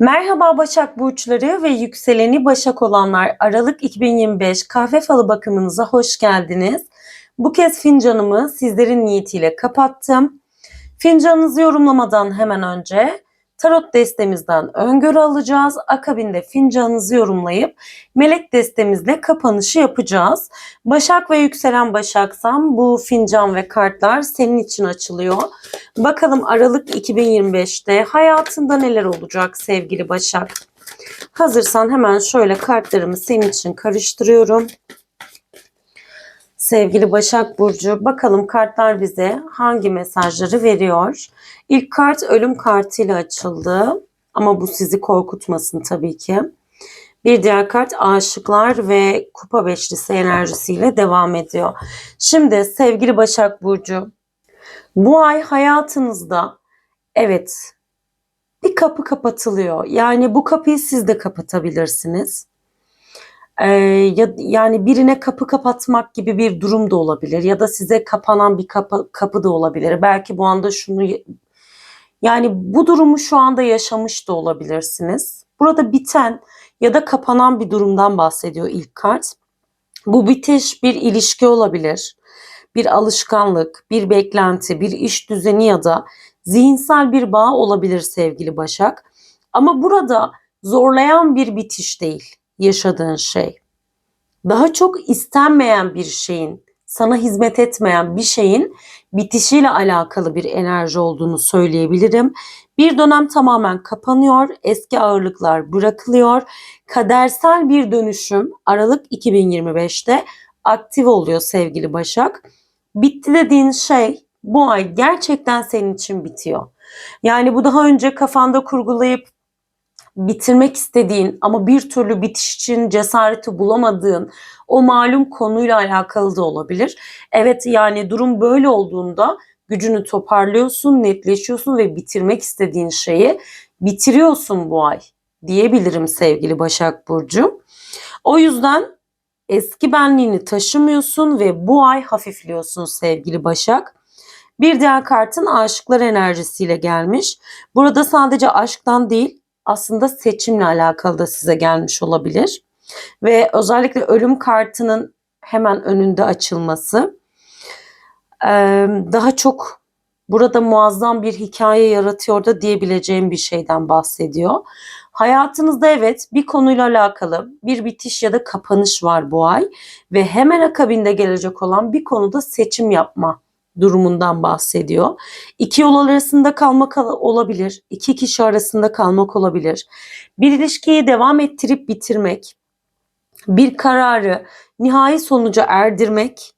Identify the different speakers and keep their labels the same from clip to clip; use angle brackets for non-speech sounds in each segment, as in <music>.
Speaker 1: Merhaba Başak Burçları ve yükseleni Başak olanlar Aralık 2025 kahve falı bakımınıza hoş geldiniz. Bu kez fincanımı sizlerin niyetiyle kapattım. Fincanınızı yorumlamadan hemen önce tarot destemizden öngörü alacağız. Akabinde fincanınızı yorumlayıp melek destemizle kapanışı yapacağız. Başak ve yükselen Başaksam bu fincan ve kartlar senin için açılıyor. Bakalım Aralık 2025'te hayatında neler olacak sevgili Başak? Hazırsan hemen şöyle kartlarımı senin için karıştırıyorum. Sevgili Başak Burcu, bakalım kartlar bize hangi mesajları veriyor? İlk kart ölüm kartıyla açıldı. Ama bu sizi korkutmasın tabii ki. Bir diğer kart aşıklar ve kupa beşlisi enerjisiyle devam ediyor. Şimdi sevgili Başak Burcu, bu ay hayatınızda evet bir kapı kapatılıyor. Yani bu kapıyı siz de kapatabilirsiniz. Ee, ya, yani birine kapı kapatmak gibi bir durum da olabilir ya da size kapanan bir kapı, kapı da olabilir. Belki bu anda şunu yani bu durumu şu anda yaşamış da olabilirsiniz. Burada biten ya da kapanan bir durumdan bahsediyor ilk kart. Bu bitiş bir ilişki olabilir, bir alışkanlık, bir beklenti, bir iş düzeni ya da zihinsel bir bağ olabilir sevgili Başak. Ama burada zorlayan bir bitiş değil yaşadığın şey. Daha çok istenmeyen bir şeyin, sana hizmet etmeyen bir şeyin bitişiyle alakalı bir enerji olduğunu söyleyebilirim. Bir dönem tamamen kapanıyor, eski ağırlıklar bırakılıyor. Kadersel bir dönüşüm Aralık 2025'te aktif oluyor sevgili Başak. Bitti dediğin şey bu ay gerçekten senin için bitiyor. Yani bu daha önce kafanda kurgulayıp bitirmek istediğin ama bir türlü bitiş için cesareti bulamadığın o malum konuyla alakalı da olabilir. Evet yani durum böyle olduğunda gücünü toparlıyorsun, netleşiyorsun ve bitirmek istediğin şeyi bitiriyorsun bu ay diyebilirim sevgili Başak Burcu. O yüzden eski benliğini taşımıyorsun ve bu ay hafifliyorsun sevgili Başak. Bir diğer kartın aşıklar enerjisiyle gelmiş. Burada sadece aşktan değil aslında seçimle alakalı da size gelmiş olabilir. Ve özellikle ölüm kartının hemen önünde açılması daha çok burada muazzam bir hikaye yaratıyor da diyebileceğim bir şeyden bahsediyor. Hayatınızda evet bir konuyla alakalı bir bitiş ya da kapanış var bu ay ve hemen akabinde gelecek olan bir konuda seçim yapma durumundan bahsediyor. İki yol arasında kalmak olabilir, iki kişi arasında kalmak olabilir. Bir ilişkiyi devam ettirip bitirmek, bir kararı nihai sonuca erdirmek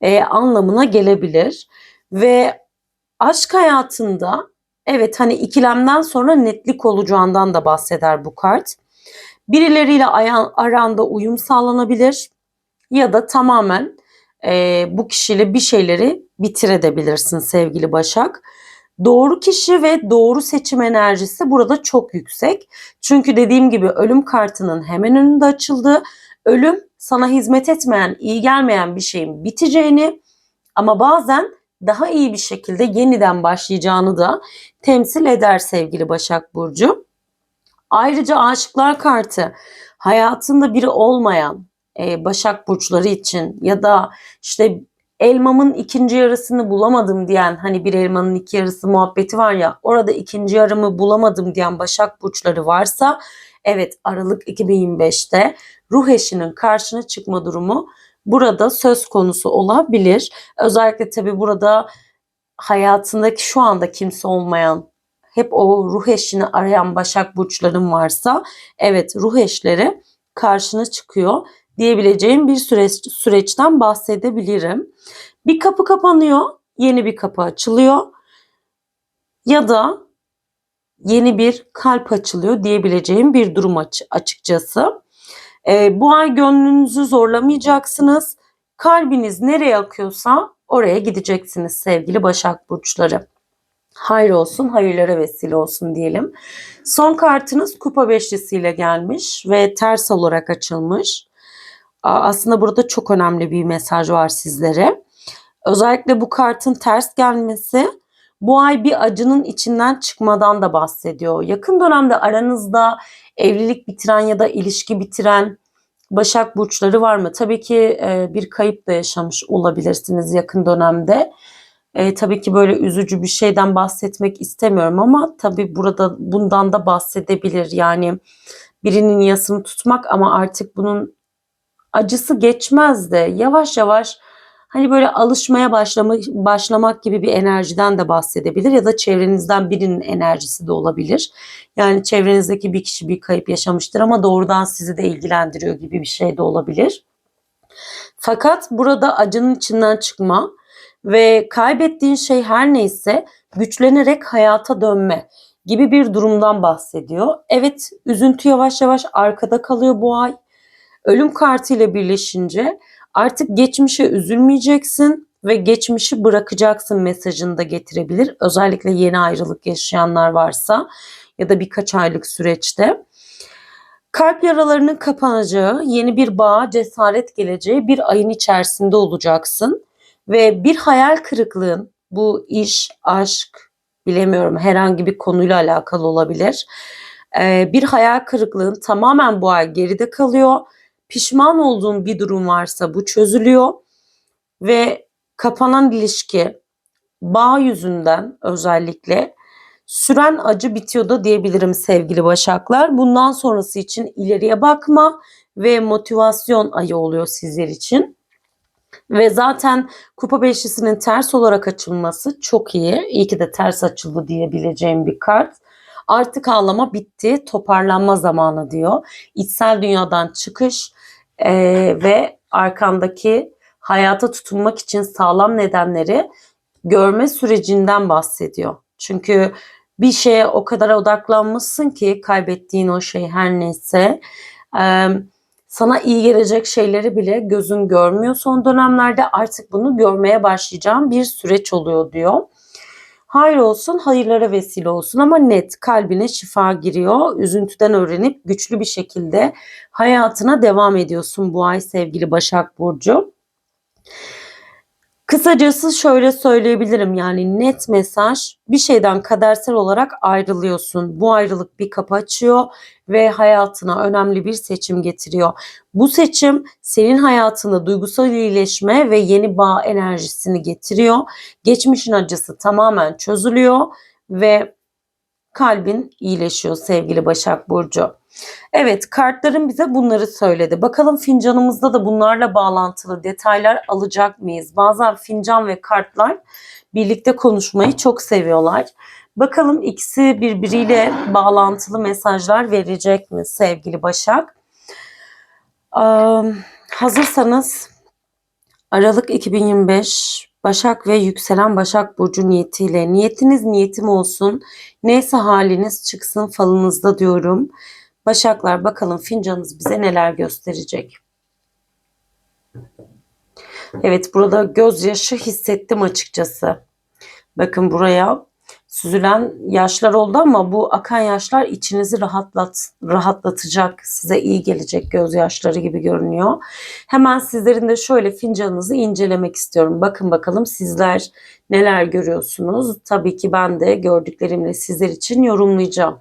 Speaker 1: e, anlamına gelebilir. Ve aşk hayatında evet hani ikilemden sonra netlik olacağından da bahseder bu kart. Birileriyle aranda uyum sağlanabilir ya da tamamen e, bu kişiyle bir şeyleri bitirebilirsin sevgili Başak. Doğru kişi ve doğru seçim enerjisi burada çok yüksek. Çünkü dediğim gibi ölüm kartının hemen önünde açıldı. Ölüm sana hizmet etmeyen, iyi gelmeyen bir şeyin biteceğini ama bazen daha iyi bir şekilde yeniden başlayacağını da temsil eder sevgili Başak Burcu. Ayrıca aşıklar kartı hayatında biri olmayan e, Başak Burçları için ya da işte elmamın ikinci yarısını bulamadım diyen hani bir elmanın iki yarısı muhabbeti var ya orada ikinci yarımı bulamadım diyen Başak Burçları varsa evet Aralık 2025'te ruh eşinin karşına çıkma durumu burada söz konusu olabilir. Özellikle tabi burada hayatındaki şu anda kimse olmayan hep o ruh eşini arayan Başak Burçların varsa evet ruh eşleri karşına çıkıyor diyebileceğim bir süreç, süreçten bahsedebilirim. Bir kapı kapanıyor, yeni bir kapı açılıyor ya da yeni bir kalp açılıyor diyebileceğim bir durum açıkçası. E, bu ay gönlünüzü zorlamayacaksınız. Kalbiniz nereye akıyorsa oraya gideceksiniz sevgili Başak Burçları. Hayır olsun, hayırlara vesile olsun diyelim. Son kartınız kupa beşlisiyle gelmiş ve ters olarak açılmış. Aslında burada çok önemli bir mesaj var sizlere. Özellikle bu kartın ters gelmesi bu ay bir acının içinden çıkmadan da bahsediyor. Yakın dönemde aranızda evlilik bitiren ya da ilişki bitiren Başak burçları var mı? Tabii ki e, bir kayıp da yaşamış olabilirsiniz yakın dönemde. E, tabii ki böyle üzücü bir şeyden bahsetmek istemiyorum ama tabii burada bundan da bahsedebilir. Yani birinin yasını tutmak ama artık bunun acısı geçmez de yavaş yavaş hani böyle alışmaya başlamak, başlamak gibi bir enerjiden de bahsedebilir ya da çevrenizden birinin enerjisi de olabilir. Yani çevrenizdeki bir kişi bir kayıp yaşamıştır ama doğrudan sizi de ilgilendiriyor gibi bir şey de olabilir. Fakat burada acının içinden çıkma ve kaybettiğin şey her neyse güçlenerek hayata dönme gibi bir durumdan bahsediyor. Evet üzüntü yavaş yavaş arkada kalıyor bu ay. Ölüm kartı ile birleşince artık geçmişe üzülmeyeceksin ve geçmişi bırakacaksın mesajını da getirebilir. Özellikle yeni ayrılık yaşayanlar varsa ya da birkaç aylık süreçte. Kalp yaralarının kapanacağı, yeni bir bağa cesaret geleceği bir ayın içerisinde olacaksın. Ve bir hayal kırıklığın, bu iş, aşk, bilemiyorum herhangi bir konuyla alakalı olabilir. Bir hayal kırıklığın tamamen bu ay geride kalıyor. Pişman olduğun bir durum varsa bu çözülüyor. Ve kapanan ilişki, bağ yüzünden özellikle süren acı bitiyor da diyebilirim sevgili Başaklar. Bundan sonrası için ileriye bakma ve motivasyon ayı oluyor sizler için. Ve zaten kupa beşlisinin ters olarak açılması çok iyi. İyi ki de ters açıldı diyebileceğim bir kart. Artık ağlama bitti, toparlanma zamanı diyor. İçsel dünyadan çıkış e, ve arkandaki hayata tutunmak için sağlam nedenleri görme sürecinden bahsediyor. Çünkü bir şeye o kadar odaklanmışsın ki kaybettiğin o şey her neyse e, sana iyi gelecek şeyleri bile gözün görmüyor. Son dönemlerde artık bunu görmeye başlayacağım bir süreç oluyor diyor. Hayır olsun, hayırlara vesile olsun ama net kalbine şifa giriyor. Üzüntüden öğrenip güçlü bir şekilde hayatına devam ediyorsun bu ay sevgili Başak Burcu. Kısacası şöyle söyleyebilirim yani net mesaj bir şeyden kadersel olarak ayrılıyorsun. Bu ayrılık bir kapı açıyor ve hayatına önemli bir seçim getiriyor. Bu seçim senin hayatında duygusal iyileşme ve yeni bağ enerjisini getiriyor. Geçmişin acısı tamamen çözülüyor ve kalbin iyileşiyor sevgili Başak Burcu. Evet kartların bize bunları söyledi. Bakalım fincanımızda da bunlarla bağlantılı detaylar alacak mıyız? Bazen fincan ve kartlar birlikte konuşmayı çok seviyorlar. Bakalım ikisi birbiriyle bağlantılı mesajlar verecek mi sevgili Başak? Ee, hazırsanız Aralık 2025 Başak ve yükselen Başak Burcu niyetiyle niyetiniz niyetim olsun. Neyse haliniz çıksın falınızda diyorum. Başaklar bakalım fincanınız bize neler gösterecek. Evet burada gözyaşı hissettim açıkçası. Bakın buraya süzülen yaşlar oldu ama bu akan yaşlar içinizi rahatlat, rahatlatacak, size iyi gelecek gözyaşları gibi görünüyor. Hemen sizlerin de şöyle fincanınızı incelemek istiyorum. Bakın bakalım sizler neler görüyorsunuz. Tabii ki ben de gördüklerimle sizler için yorumlayacağım.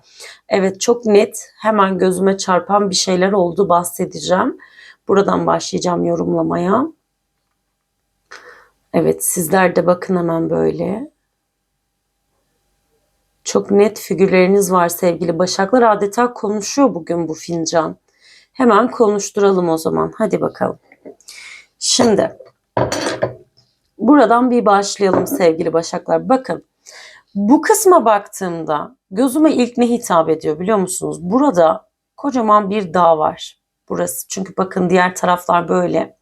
Speaker 1: Evet çok net hemen gözüme çarpan bir şeyler oldu bahsedeceğim. Buradan başlayacağım yorumlamaya. Evet sizler de bakın hemen böyle. Çok net figürleriniz var sevgili Başaklar. Adeta konuşuyor bugün bu fincan. Hemen konuşturalım o zaman. Hadi bakalım. Şimdi buradan bir başlayalım sevgili Başaklar. Bakın bu kısma baktığımda gözüme ilk ne hitap ediyor biliyor musunuz? Burada kocaman bir dağ var. Burası çünkü bakın diğer taraflar böyle.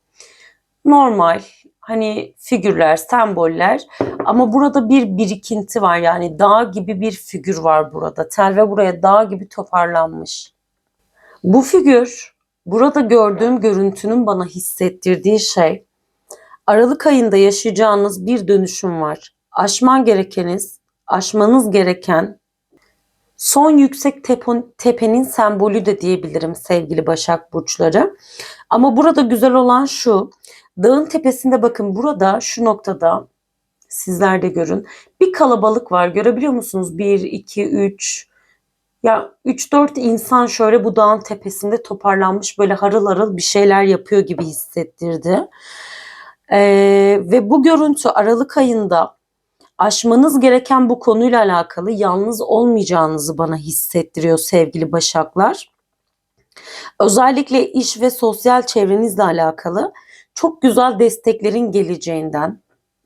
Speaker 1: Normal hani figürler, semboller ama burada bir birikinti var yani dağ gibi bir figür var burada. Tel ve buraya dağ gibi toparlanmış. Bu figür burada gördüğüm görüntünün bana hissettirdiği şey Aralık ayında yaşayacağınız bir dönüşüm var. Aşman gerekeniz, aşmanız gereken son yüksek tepenin sembolü de diyebilirim sevgili Başak Burçları. Ama burada güzel olan şu, Dağın tepesinde bakın burada şu noktada Sizler de görün. Bir kalabalık var. Görebiliyor musunuz? 1, 2, 3. Ya 3-4 insan şöyle bu dağın tepesinde toparlanmış böyle harıl harıl bir şeyler yapıyor gibi hissettirdi. Ee, ve bu görüntü Aralık ayında aşmanız gereken bu konuyla alakalı yalnız olmayacağınızı bana hissettiriyor sevgili Başaklar. Özellikle iş ve sosyal çevrenizle alakalı çok güzel desteklerin geleceğinden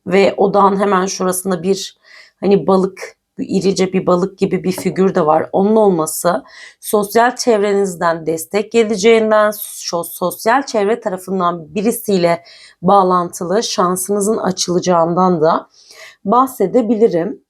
Speaker 1: ve odağın hemen şurasında bir hani balık irice bir balık gibi bir figür de var. Onun olması sosyal çevrenizden destek geleceğinden, sosyal çevre tarafından birisiyle bağlantılı şansınızın açılacağından da bahsedebilirim.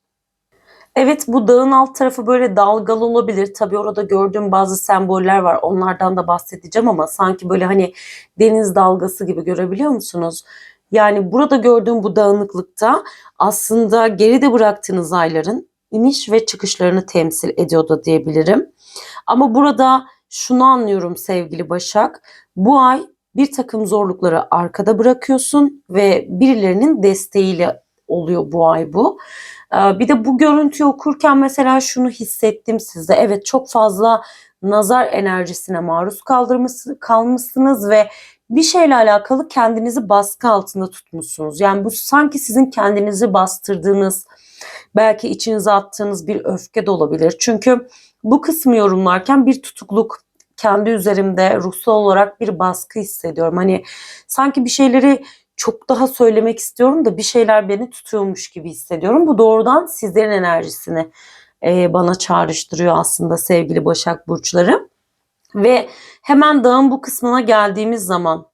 Speaker 1: Evet bu dağın alt tarafı böyle dalgalı olabilir. Tabii orada gördüğüm bazı semboller var. Onlardan da bahsedeceğim ama sanki böyle hani deniz dalgası gibi görebiliyor musunuz? Yani burada gördüğüm bu dağınıklıkta aslında geride bıraktığınız ayların iniş ve çıkışlarını temsil ediyordu diyebilirim. Ama burada şunu anlıyorum sevgili Başak. Bu ay bir takım zorlukları arkada bırakıyorsun ve birilerinin desteğiyle oluyor bu ay bu. Ee, bir de bu görüntüyü okurken mesela şunu hissettim sizde. Evet çok fazla nazar enerjisine maruz kalmışsınız ve bir şeyle alakalı kendinizi baskı altında tutmuşsunuz. Yani bu sanki sizin kendinizi bastırdığınız, belki içinize attığınız bir öfke de olabilir. Çünkü bu kısmı yorumlarken bir tutukluk, kendi üzerimde ruhsal olarak bir baskı hissediyorum. Hani sanki bir şeyleri çok daha söylemek istiyorum da bir şeyler beni tutuyormuş gibi hissediyorum. Bu doğrudan sizlerin enerjisini e, bana çağrıştırıyor aslında sevgili Başak Burçları. Ve hemen dağın bu kısmına geldiğimiz zaman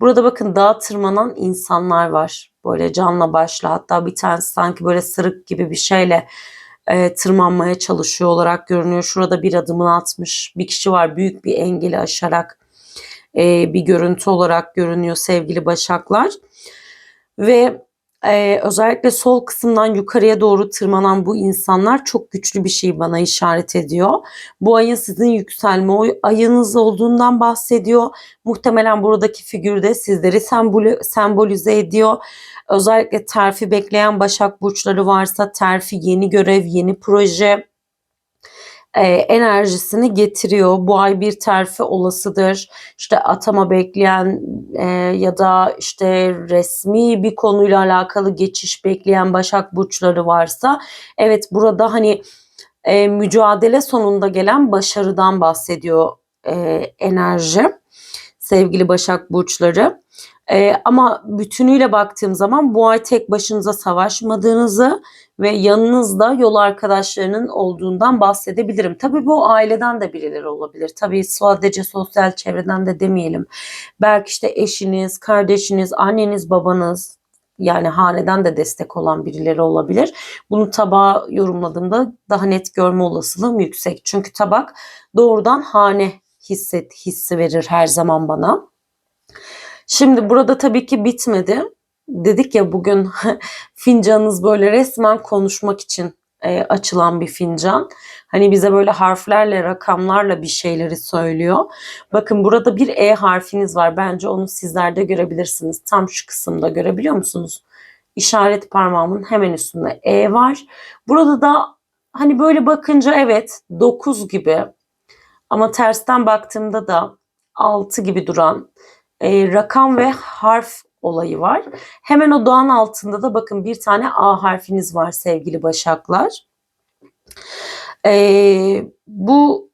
Speaker 1: burada bakın dağa tırmanan insanlar var. Böyle canla başla hatta bir tanesi sanki böyle sırık gibi bir şeyle e, tırmanmaya çalışıyor olarak görünüyor. Şurada bir adımını atmış bir kişi var büyük bir engeli aşarak e, bir görüntü olarak görünüyor sevgili başaklar. Ve e, özellikle sol kısımdan yukarıya doğru tırmanan bu insanlar çok güçlü bir şey bana işaret ediyor. Bu ayın sizin yükselme ayınız olduğundan bahsediyor. Muhtemelen buradaki figürde sizleri sembol sembolize ediyor. Özellikle terfi bekleyen başak burçları varsa terfi, yeni görev, yeni proje, e, enerjisini getiriyor. Bu ay bir terfi olasıdır. İşte atama bekleyen e, ya da işte resmi bir konuyla alakalı geçiş bekleyen Başak burçları varsa evet burada hani e, mücadele sonunda gelen başarıdan bahsediyor e, enerji sevgili Başak burçları. Ee, ama bütünüyle baktığım zaman bu ay tek başınıza savaşmadığınızı ve yanınızda yol arkadaşlarının olduğundan bahsedebilirim. Tabii bu aileden de birileri olabilir. Tabii sadece sosyal çevreden de demeyelim. Belki işte eşiniz, kardeşiniz, anneniz, babanız yani haneden de destek olan birileri olabilir. Bunu tabağa yorumladığımda daha net görme olasılığım yüksek. Çünkü tabak doğrudan hane hisset hissi verir her zaman bana. Şimdi burada tabii ki bitmedi. Dedik ya bugün <laughs> fincanınız böyle resmen konuşmak için e, açılan bir fincan. Hani bize böyle harflerle, rakamlarla bir şeyleri söylüyor. Bakın burada bir E harfiniz var. Bence onu sizler de görebilirsiniz. Tam şu kısımda görebiliyor musunuz? İşaret parmağımın hemen üstünde E var. Burada da hani böyle bakınca evet 9 gibi ama tersten baktığımda da 6 gibi duran e, rakam ve harf olayı var. Hemen o doğan altında da bakın bir tane A harfiniz var sevgili başaklar. E, bu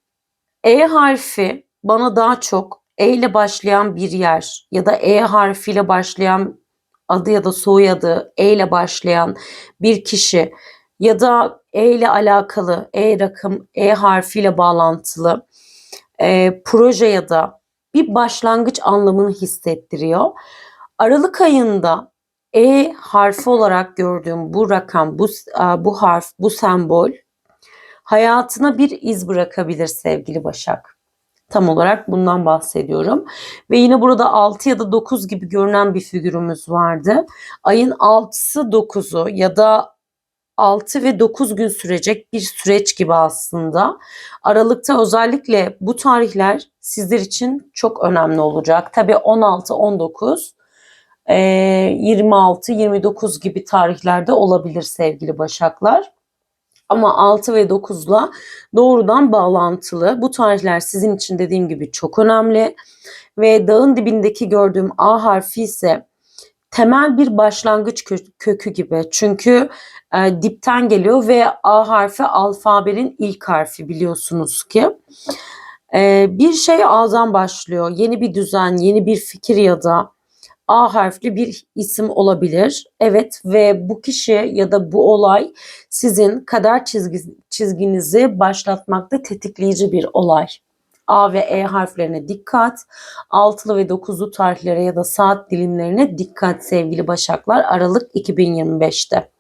Speaker 1: E harfi bana daha çok E ile başlayan bir yer ya da E harfiyle başlayan adı ya da soyadı E ile başlayan bir kişi ya da E ile alakalı E rakam E harfiyle bağlantılı e, proje ya da bir başlangıç anlamını hissettiriyor. Aralık ayında E harfi olarak gördüğüm bu rakam, bu, bu harf, bu sembol hayatına bir iz bırakabilir sevgili Başak. Tam olarak bundan bahsediyorum. Ve yine burada 6 ya da 9 gibi görünen bir figürümüz vardı. Ayın 6'sı 9'u ya da 6 ve 9 gün sürecek bir süreç gibi aslında. Aralıkta özellikle bu tarihler sizler için çok önemli olacak. Tabii 16, 19 e, 26-29 gibi tarihlerde olabilir sevgili Başaklar. Ama 6 ve 9'la doğrudan bağlantılı. Bu tarihler sizin için dediğim gibi çok önemli. Ve dağın dibindeki gördüğüm A harfi ise temel bir başlangıç kö- kökü gibi. Çünkü e, dipten geliyor ve A harfi alfabenin ilk harfi biliyorsunuz ki. E, bir şey A'dan başlıyor. Yeni bir düzen, yeni bir fikir ya da A harfli bir isim olabilir. Evet ve bu kişi ya da bu olay sizin kader çizgi, çizginizi başlatmakta tetikleyici bir olay. A ve E harflerine dikkat. Altılı ve dokuzlu tarihlere ya da saat dilimlerine dikkat sevgili Başaklar Aralık 2025'te.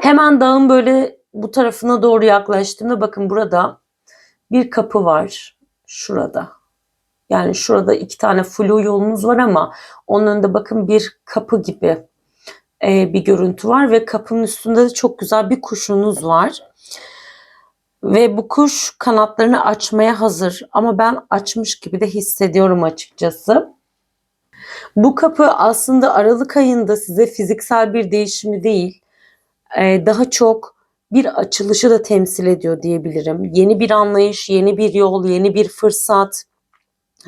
Speaker 1: Hemen dağın böyle bu tarafına doğru yaklaştığımda bakın burada bir kapı var. Şurada. Yani şurada iki tane flu yolunuz var ama onun önünde bakın bir kapı gibi e, bir görüntü var ve kapının üstünde de çok güzel bir kuşunuz var. Ve bu kuş kanatlarını açmaya hazır ama ben açmış gibi de hissediyorum açıkçası. Bu kapı aslında Aralık ayında size fiziksel bir değişimi değil, e, daha çok bir açılışı da temsil ediyor diyebilirim. Yeni bir anlayış, yeni bir yol, yeni bir fırsat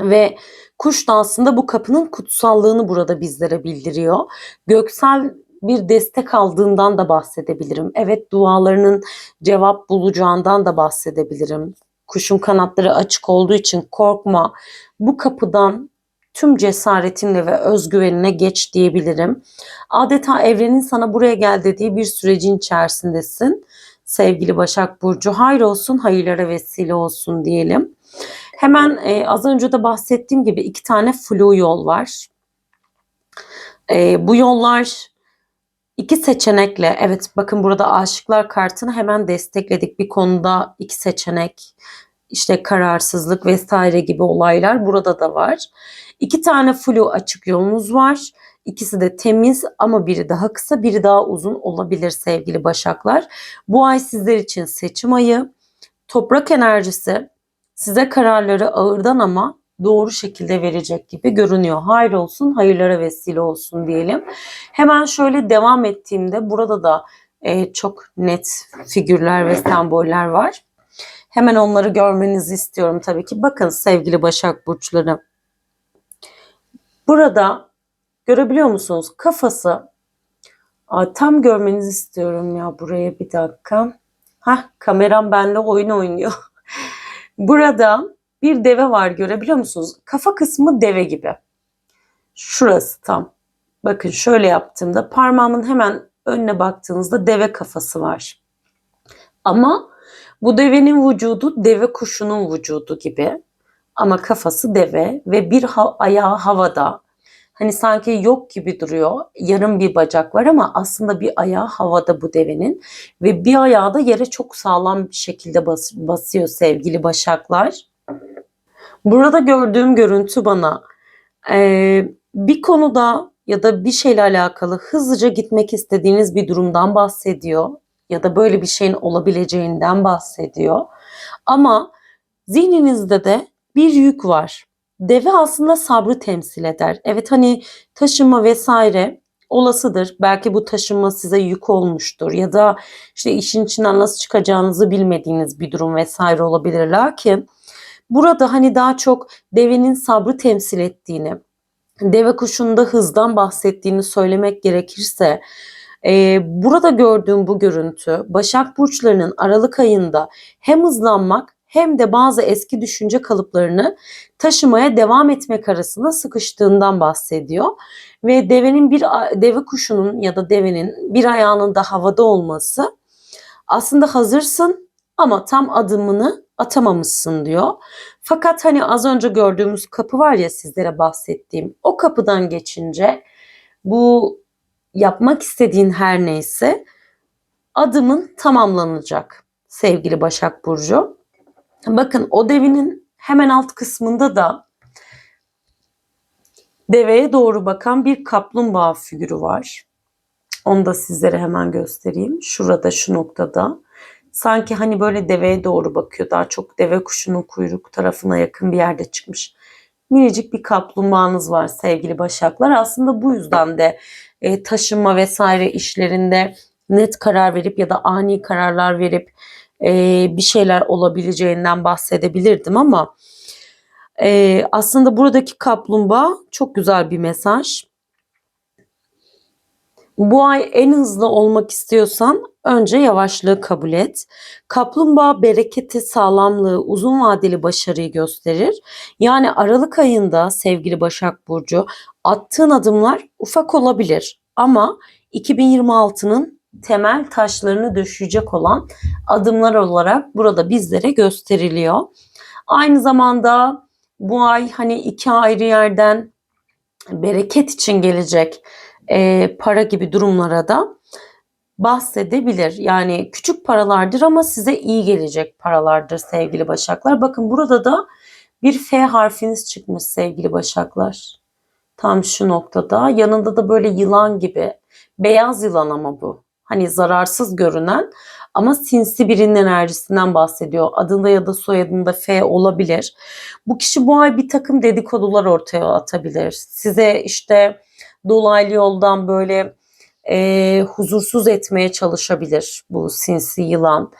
Speaker 1: ve kuş da aslında bu kapının kutsallığını burada bizlere bildiriyor. Göksel bir destek aldığından da bahsedebilirim. Evet dualarının cevap bulacağından da bahsedebilirim. Kuşun kanatları açık olduğu için korkma. Bu kapıdan tüm cesaretinle ve özgüvenine geç diyebilirim. Adeta evrenin sana buraya gel dediği bir sürecin içerisindesin. Sevgili Başak Burcu hayır olsun, hayırlara vesile olsun diyelim. Hemen e, az önce de bahsettiğim gibi iki tane flu yol var. E, bu yollar iki seçenekle, evet bakın burada aşıklar kartını hemen destekledik. Bir konuda iki seçenek, işte kararsızlık vesaire gibi olaylar burada da var. İki tane flu açık yolunuz var. İkisi de temiz ama biri daha kısa, biri daha uzun olabilir sevgili Başaklar. Bu ay sizler için seçim ayı. Toprak enerjisi size kararları ağırdan ama doğru şekilde verecek gibi görünüyor. Hayır olsun, hayırlara vesile olsun diyelim. Hemen şöyle devam ettiğimde burada da e, çok net figürler ve semboller var. Hemen onları görmenizi istiyorum tabii ki. Bakın sevgili Başak Burçları. Burada görebiliyor musunuz? Kafası Aa, tam görmenizi istiyorum ya buraya bir dakika. Hah kameram benimle oyun oynuyor. <laughs> Burada bir deve var görebiliyor musunuz? Kafa kısmı deve gibi. Şurası tam. Bakın şöyle yaptığımda parmağımın hemen önüne baktığınızda deve kafası var. Ama bu devenin vücudu deve kuşunun vücudu gibi. Ama kafası deve ve bir ha- ayağı havada. Hani sanki yok gibi duruyor. Yarım bir bacak var ama aslında bir ayağı havada bu devenin. Ve bir ayağı da yere çok sağlam bir şekilde bas- basıyor sevgili başaklar. Burada gördüğüm görüntü bana eee, bir konuda ya da bir şeyle alakalı hızlıca gitmek istediğiniz bir durumdan bahsediyor. Ya da böyle bir şeyin olabileceğinden bahsediyor. Ama zihninizde de bir yük var. Deve aslında sabrı temsil eder. Evet hani taşınma vesaire olasıdır. Belki bu taşınma size yük olmuştur ya da işte işin içinden nasıl çıkacağınızı bilmediğiniz bir durum vesaire olabilir. Lakin burada hani daha çok devenin sabrı temsil ettiğini, deve kuşunda hızdan bahsettiğini söylemek gerekirse e, burada gördüğüm bu görüntü Başak Burçlarının Aralık ayında hem hızlanmak hem de bazı eski düşünce kalıplarını taşımaya devam etmek arasında sıkıştığından bahsediyor. Ve devenin bir deve kuşunun ya da devenin bir ayağının da havada olması aslında hazırsın ama tam adımını atamamışsın diyor. Fakat hani az önce gördüğümüz kapı var ya sizlere bahsettiğim o kapıdan geçince bu yapmak istediğin her neyse adımın tamamlanacak sevgili Başak Burcu. Bakın o devinin hemen alt kısmında da deveye doğru bakan bir kaplumbağa figürü var. Onu da sizlere hemen göstereyim. Şurada şu noktada. Sanki hani böyle deveye doğru bakıyor. Daha çok deve kuşunun kuyruk tarafına yakın bir yerde çıkmış. minicik bir kaplumbağanız var sevgili Başaklar. Aslında bu yüzden de e, taşınma vesaire işlerinde net karar verip ya da ani kararlar verip e, bir şeyler olabileceğinden bahsedebilirdim ama e, aslında buradaki kaplumbağa çok güzel bir mesaj. Bu ay en hızlı olmak istiyorsan önce yavaşlığı kabul et. Kaplumbağa bereketi, sağlamlığı, uzun vadeli başarıyı gösterir. Yani Aralık ayında sevgili Başak Burcu attığın adımlar ufak olabilir ama 2026'nın temel taşlarını döşeyecek olan adımlar olarak burada bizlere gösteriliyor. Aynı zamanda bu ay hani iki ayrı yerden bereket için gelecek e, para gibi durumlara da bahsedebilir. Yani küçük paralardır ama size iyi gelecek paralardır sevgili başaklar. Bakın burada da bir F harfiniz çıkmış sevgili başaklar. Tam şu noktada. Yanında da böyle yılan gibi. Beyaz yılan ama bu. Hani zararsız görünen ama sinsi birinin enerjisinden bahsediyor. Adında ya da soyadında F olabilir. Bu kişi bu ay bir takım dedikodular ortaya atabilir. Size işte dolaylı yoldan böyle e, huzursuz etmeye çalışabilir bu sinsi yılan.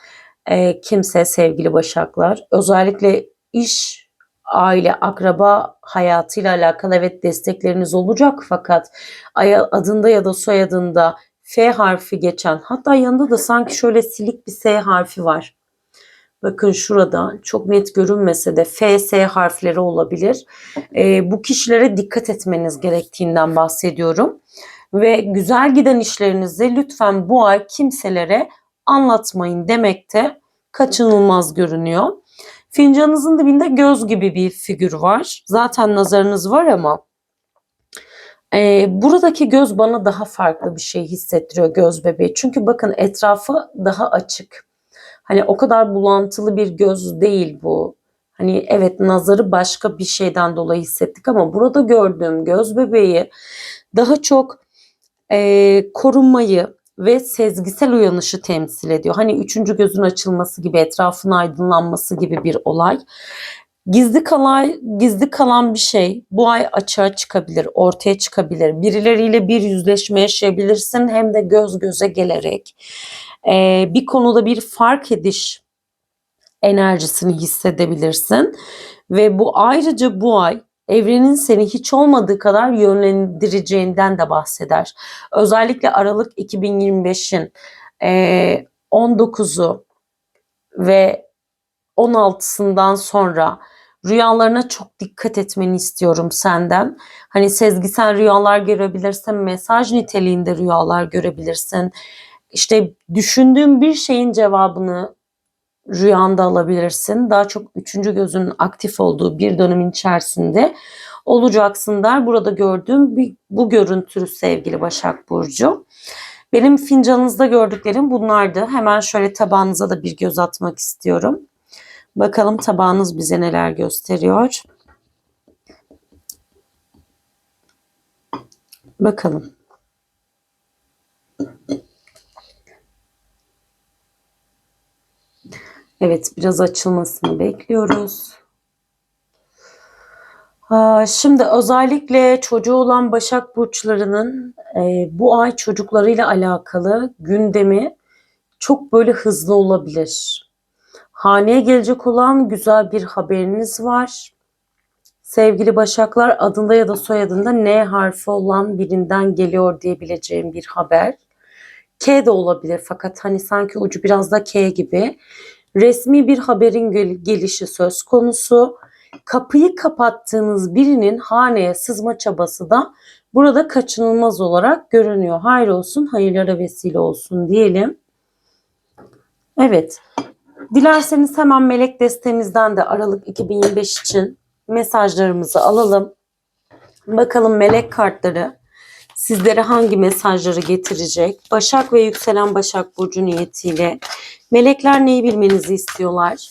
Speaker 1: E, kimse sevgili başaklar. Özellikle iş, aile, akraba hayatıyla alakalı evet destekleriniz olacak fakat adında ya da soyadında F harfi geçen hatta yanında da sanki şöyle silik bir S harfi var. Bakın şurada çok net görünmese de F, S harfleri olabilir. E, bu kişilere dikkat etmeniz gerektiğinden bahsediyorum. Ve güzel giden işlerinizi lütfen bu ay kimselere anlatmayın demekte kaçınılmaz görünüyor. Fincanınızın dibinde göz gibi bir figür var. Zaten nazarınız var ama e, buradaki göz bana daha farklı bir şey hissettiriyor göz bebeği. Çünkü bakın etrafı daha açık. Hani o kadar bulantılı bir göz değil bu. Hani evet nazarı başka bir şeyden dolayı hissettik ama burada gördüğüm göz bebeği daha çok e, korunmayı ve sezgisel uyanışı temsil ediyor. Hani üçüncü gözün açılması gibi, etrafın aydınlanması gibi bir olay. Gizli kalan, gizli kalan bir şey bu ay açığa çıkabilir, ortaya çıkabilir. Birileriyle bir yüzleşme yaşayabilirsin hem de göz göze gelerek. Ee, bir konuda bir fark ediş enerjisini hissedebilirsin. Ve bu ayrıca bu ay evrenin seni hiç olmadığı kadar yönlendireceğinden de bahseder. Özellikle Aralık 2025'in e, 19'u ve 16'sından sonra rüyalarına çok dikkat etmeni istiyorum senden. Hani sezgisel rüyalar görebilirsin, mesaj niteliğinde rüyalar görebilirsin. İşte düşündüğün bir şeyin cevabını rüyanda alabilirsin. Daha çok üçüncü gözün aktif olduğu bir dönemin içerisinde olacaksın der. Burada gördüğüm bir, bu görüntü sevgili Başak Burcu. Benim fincanınızda gördüklerim bunlardı. Hemen şöyle tabağınıza da bir göz atmak istiyorum. Bakalım tabağınız bize neler gösteriyor. Bakalım. Evet biraz açılmasını bekliyoruz. Şimdi özellikle çocuğu olan Başak Burçlarının e, bu ay çocuklarıyla alakalı gündemi çok böyle hızlı olabilir. Haneye gelecek olan güzel bir haberiniz var. Sevgili Başaklar adında ya da soyadında N harfi olan birinden geliyor diyebileceğim bir haber. K de olabilir fakat hani sanki ucu biraz da K gibi resmi bir haberin gelişi söz konusu. Kapıyı kapattığınız birinin haneye sızma çabası da burada kaçınılmaz olarak görünüyor. Hayır olsun, hayırlara vesile olsun diyelim. Evet. Dilerseniz hemen melek destemizden de Aralık 2025 için mesajlarımızı alalım. Bakalım melek kartları sizlere hangi mesajları getirecek? Başak ve yükselen Başak Burcu niyetiyle melekler neyi bilmenizi istiyorlar?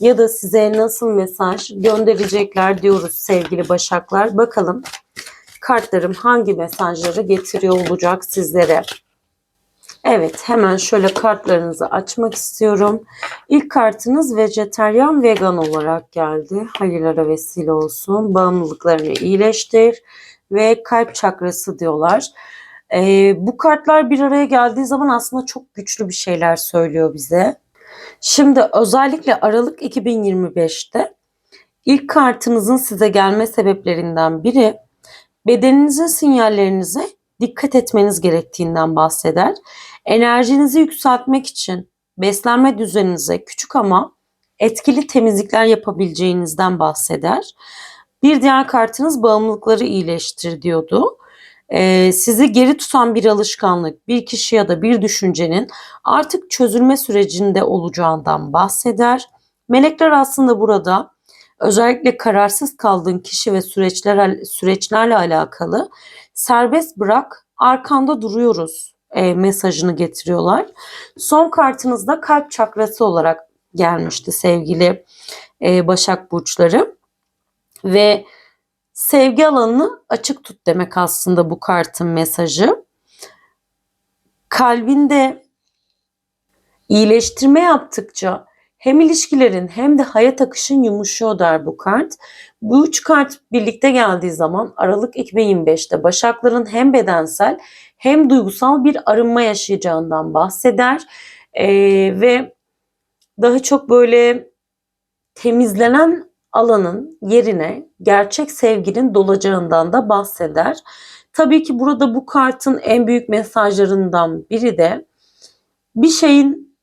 Speaker 1: Ya da size nasıl mesaj gönderecekler diyoruz sevgili Başaklar. Bakalım kartlarım hangi mesajları getiriyor olacak sizlere? Evet, hemen şöyle kartlarınızı açmak istiyorum. İlk kartınız vejeteryan vegan olarak geldi. Hayırlara vesile olsun. Bağımlılıklarını iyileştir ve kalp çakrası diyorlar. Ee, bu kartlar bir araya geldiği zaman aslında çok güçlü bir şeyler söylüyor bize. Şimdi özellikle Aralık 2025'te ilk kartınızın size gelme sebeplerinden biri bedeninizin sinyallerinize dikkat etmeniz gerektiğinden bahseder. Enerjinizi yükseltmek için beslenme düzeninize küçük ama etkili temizlikler yapabileceğinizden bahseder. Bir diğer kartınız bağımlılıkları iyileştir diyordu. Ee, sizi geri tutan bir alışkanlık, bir kişi ya da bir düşüncenin artık çözülme sürecinde olacağından bahseder. Melekler aslında burada özellikle kararsız kaldığın kişi ve süreçler süreçlerle alakalı serbest bırak arkanda duruyoruz e, mesajını getiriyorlar. Son kartınızda kalp çakrası olarak gelmişti sevgili e, Başak Burçları. Ve sevgi alanını açık tut demek aslında bu kartın mesajı. Kalbinde iyileştirme yaptıkça hem ilişkilerin hem de hayat akışın yumuşuyor der bu kart. Bu üç kart birlikte geldiği zaman Aralık 2025'te Başakların hem bedensel hem duygusal bir arınma yaşayacağından bahseder. Ee, ve daha çok böyle temizlenen alanın yerine gerçek sevginin dolacağından da bahseder. Tabii ki burada bu kartın en büyük mesajlarından biri de bir şeyin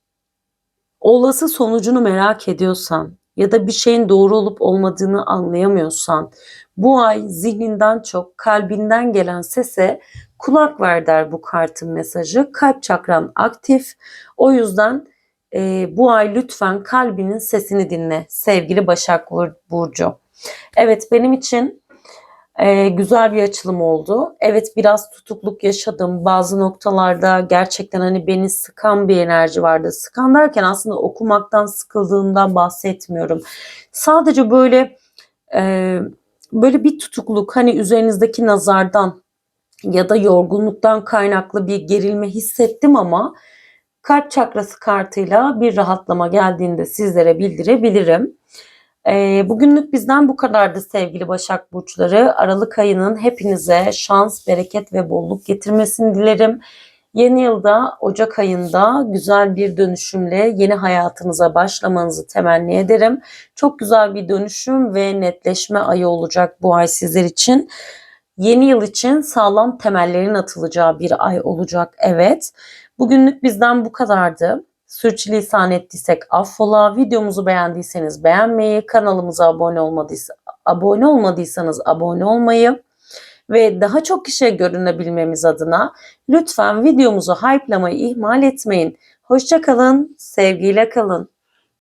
Speaker 1: olası sonucunu merak ediyorsan ya da bir şeyin doğru olup olmadığını anlayamıyorsan bu ay zihninden çok kalbinden gelen sese kulak ver der bu kartın mesajı. Kalp çakran aktif. O yüzden e, bu ay lütfen kalbinin sesini dinle sevgili Başak Burcu. Evet benim için e, güzel bir açılım oldu. Evet biraz tutukluk yaşadım. Bazı noktalarda gerçekten hani beni sıkan bir enerji vardı. Sıkan derken aslında okumaktan sıkıldığımdan bahsetmiyorum. Sadece böyle e, böyle bir tutukluk hani üzerinizdeki nazardan ya da yorgunluktan kaynaklı bir gerilme hissettim ama kalp çakrası kartıyla bir rahatlama geldiğinde sizlere bildirebilirim. E, bugünlük bizden bu kadardı sevgili Başak Burçları. Aralık ayının hepinize şans, bereket ve bolluk getirmesini dilerim. Yeni yılda Ocak ayında güzel bir dönüşümle yeni hayatınıza başlamanızı temenni ederim. Çok güzel bir dönüşüm ve netleşme ayı olacak bu ay sizler için. Yeni yıl için sağlam temellerin atılacağı bir ay olacak evet. Bugünlük bizden bu kadardı. Sürçülisan ettiysek affola. Videomuzu beğendiyseniz beğenmeyi, kanalımıza abone olmadıysa abone olmadıysanız abone olmayı ve daha çok kişiye görünebilmemiz adına lütfen videomuzu hype'lamayı ihmal etmeyin. Hoşçakalın, sevgiyle kalın.